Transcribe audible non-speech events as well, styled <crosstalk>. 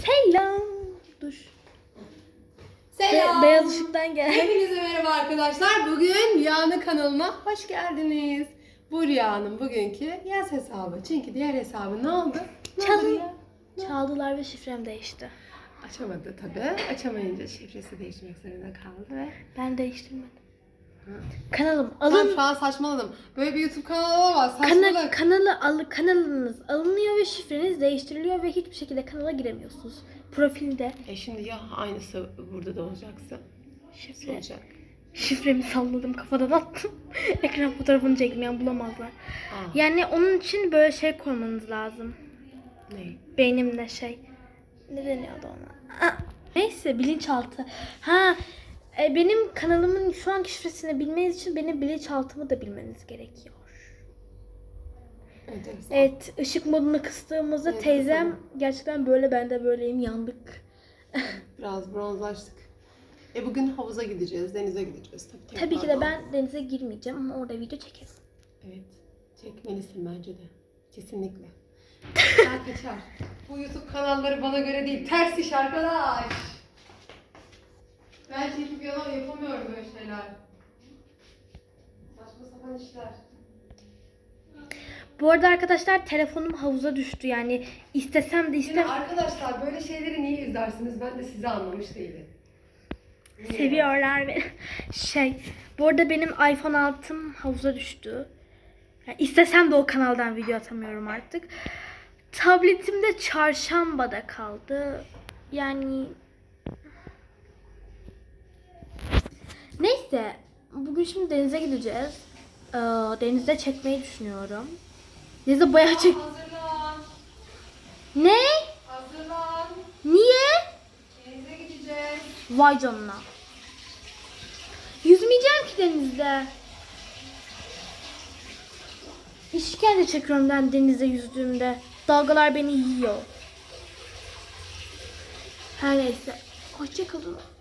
Selam. Dur. Selam. Be- beyaz ışıktan gel. Hepinize merhaba arkadaşlar. Bugün Rüya'nın kanalına hoş geldiniz. Bu Rüya'nın bugünkü yaz hesabı. Çünkü diğer hesabı ne oldu? Ne oldu Çalın. Rüya? Çaldılar ve şifrem değişti. Açamadı tabii. Açamayınca şifresi değişmek zorunda kaldı ve Ben değiştirmedim. Kanalım ben alın. şu an saçmaladım. Böyle bir YouTube kanalı olamaz. Kana, Saçmalık. kanalı al, kanalınız alınıyor ve şifreniz değiştiriliyor ve hiçbir şekilde kanala giremiyorsunuz. Profilde E şimdi ya aynısı burada da olacaksa? Şifre. olacak? Şifremi salladım kafadan attım. <laughs> Ekran fotoğrafını çektim yani bulamazlar. Aa, Yani onun için böyle şey koymanız lazım. ne? Beynimde şey. Ne deniyordu ona? Ah, Neyse bilinçaltı. Ha e, benim kanalımın şu anki şifresini bilmeniz için benim bilinçaltımı da bilmeniz gerekiyor. Evet ışık modunu kıstığımızda Evet, teyzem kısalım. gerçekten böyle ben de böyleyim yandık. <laughs> Biraz bronzlaştık. E bugün havuza gideceğiz, denize gideceğiz. Tabii, tek Tabii ki de ben denize girmeyeceğim ama orada video çekeriz. Evet. Çekmelisin bence de. Kesinlikle. <laughs> Kaçar kaçar. Bu YouTube kanalları bana göre değil. Ters iş arkadaş. Ben çekip yalan yapamıyorum böyle şeyler. Saçma sapan işler. Bu arada arkadaşlar telefonum havuza düştü yani istesem de Şimdi istem arkadaşlar böyle şeyleri niye izlersiniz? Ben de sizi anlamış değilim. Niye? seviyorlar beni. <laughs> Şey bu arada benim iPhone 6'm havuza düştü. Yani istesem de o kanaldan video atamıyorum artık. Tabletim de çarşambada kaldı. Yani Neyse bugün şimdi denize gideceğiz. Ee, denizde çekmeyi düşünüyorum. Denizde bayağı çek. Hazırlan. Ne? Hazırlan. Niye? Denize gideceğiz. Vay canına. Yüzmeyeceğim ki denizde. İşkence çekiyorum ben denize yüzdüğümde. Dalgalar beni yiyor. Her neyse. Hoşçakalın.